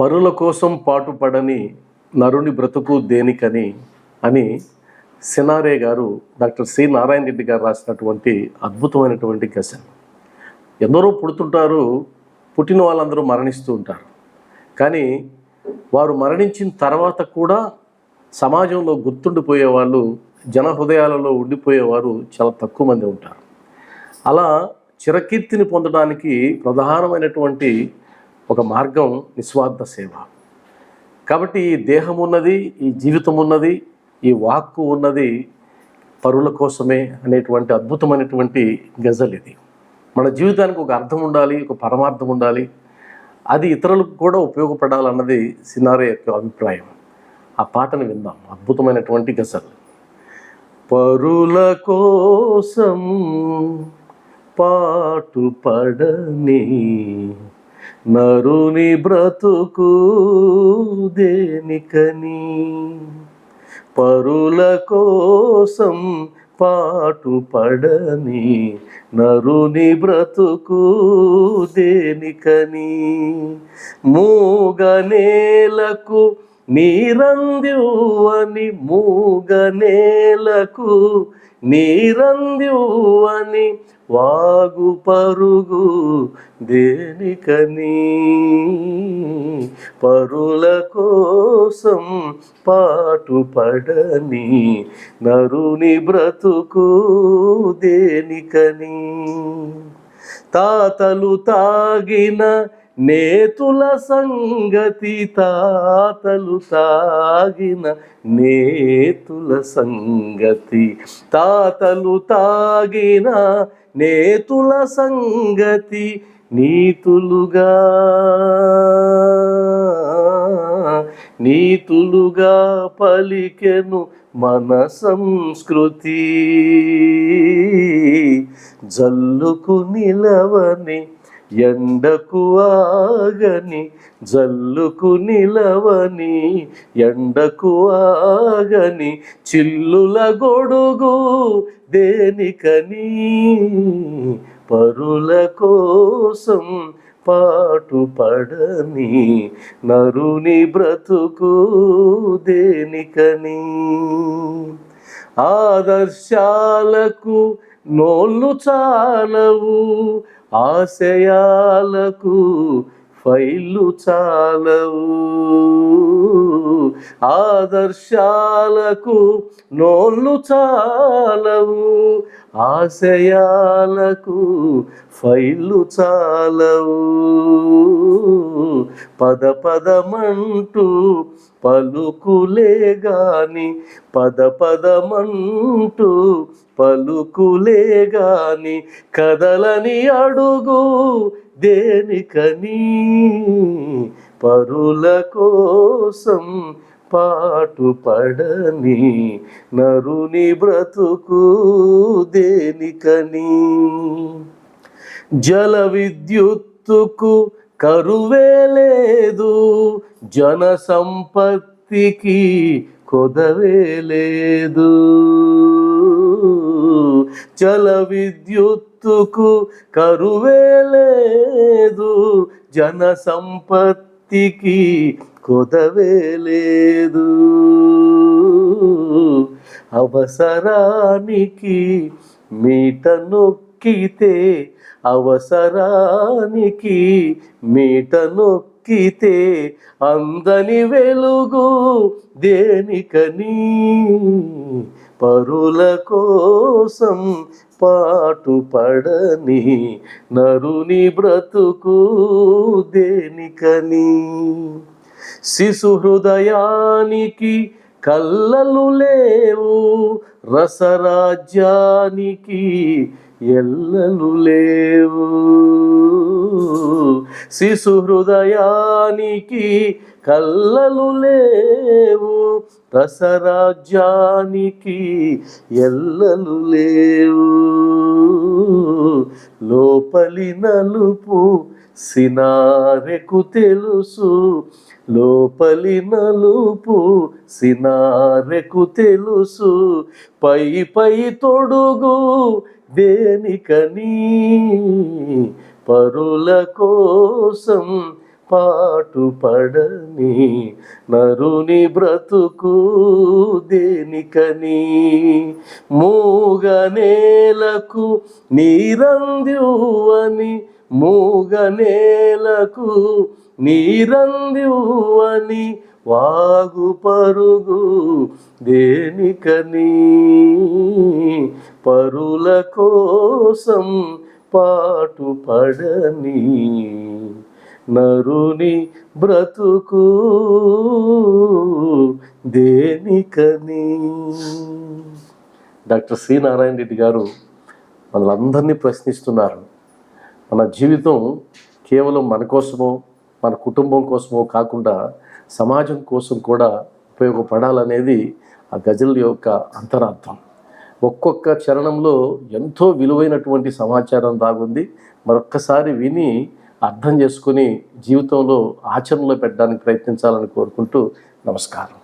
పరుల కోసం పాటుపడని నరుని బ్రతుకు దేనికని అని సినారే గారు డాక్టర్ సి నారాయణ రెడ్డి గారు రాసినటువంటి అద్భుతమైనటువంటి గజల్. ఎందరో పుడుతుంటారు పుట్టిన వాళ్ళందరూ మరణిస్తూ ఉంటారు. కానీ వారు మరణించిన తర్వాత కూడా సమాజంలో గుర్తుండిపోయే వాళ్ళు జన హృదయాలలో ఉండిపోయేవారు చాలా తక్కువ మంది ఉంటారు. అలా చిరకీర్తిని పొందడానికి ప్రధానమైనటువంటి ఒక మార్గం నిస్వార్థ సేవ. కాబట్టి ఈ దేహం ఉన్నది ఈ జీవితం ఉన్నది ఈ వాక్కు ఉన్నది పరుల కోసమే అనేటువంటి అద్భుతమైనటువంటి గజల్ ఇది. మన జీవితానికి ఒక అర్థం ఉండాలి ఒక పరమార్థం ఉండాలి. అది ఇతరులకు కూడా ఉపయోగపడాలన్నది సినారే యొక్క అభిప్రాయం. ఆ పాటను విందాం అద్భుతమైనటువంటి గజల్. పరుల కోసం పాటుపడని నరుని బ్రతుకు దేనికని? పరుల కోసం పాటుపడని నరుని బ్రతుకు దేనికని? మూగనేలకు నీరందివని మూగనేలకు నీరందివని వాగు పరుగు దేనికని? పరుల కోసం పాటుపడని నరుని బ్రతుకు దేనికని? తాతలు తాగిన నేతుల సంగతి తాతలు తాగిన నేతుల సంగతి. తాతలు తాగిన నేతుల సంగతి నీతులుగా. నీతులుగా పలికెను మన సంస్కృతి. జల్లుకు నిలవని ఎండకు ఆగని జల్లుకు నిలవని ఎండకు ఆగని చిల్లుల గొడుగు దేనికని? పరుల కోసం పాటుపడని నరుని బ్రతుకు దేనికని? ఆదర్శాలకు నోళ్ళు చాలవు ఆశయాలకు ఫైళ్ళు చాలవు. ఆదర్శాలకు నోళ్ళు చాలవు ఆశయాలకు ఫైళ్ళు చాలవు. పద పదమంటూ పలుకులే గాని పద పదమంటూ పలుకులే గాని కదలని అడుగు దేనికని? పరుల కోసం పాటుపడని నరుని బ్రతుకు దేనికని? జల విద్యుత్తుకు కరువే లేదు జన సంపత్తికి కొదవే లేదు. జల విద్యుత్తుకు కరువే లేదు జన సంపత్తికి కొదవే లేదు అవసరానికి మీట నొక్కితే అవసరానికి మీట నొక్కితే అందని వెలుగు దేనికని? పరుల కోసం పాటుపడని నరుని బ్రతుకు దేనికని? శిశు హృదయానికి కల్లలు లేవు రసరాజ్యానికి ఎల్లలు లేవు. శిశు హృదయానికి కల్లలు లేవు రసరాజ్యానికి ఎల్లలు లేవు. లోపలి నలుపు సినారెకు తెలుసు. లోపలి నలుపు సినారెకు తెలుసు. పై పై తొడుగు దేనికని? పరుల కోసం పాటుపడని నరుని బ్రతుకు దేనికని? మూగ నేలకు నీరంద్యువని మూగ నేలకు నీరంద్యువని వాగు పరుగు దేనికని? పరుల కోసం పాటుపడని నరుని బ్రతుకు దేనికని? డాక్టర్ సి నారాయణ రెడ్డి గారు మనలందరినీ ప్రశ్నిస్తున్నారు. మన జీవితం కేవలం మన కోసమో మన కుటుంబం కోసమో కాకుండా సమాజం కోసం కూడా ఉపయోగపడాలనేది ఆ గజల్ యొక్క అంతరార్థం. ఒక్కొక్క చరణంలో ఎంతో విలువైనటువంటి సమాచారం దాగుంది. మరొక్కసారి విని అర్థం చేసుకుని జీవితంలో ఆచరణలో పెట్టడానికి ప్రయత్నించాలని కోరుకుంటూ నమస్కారం.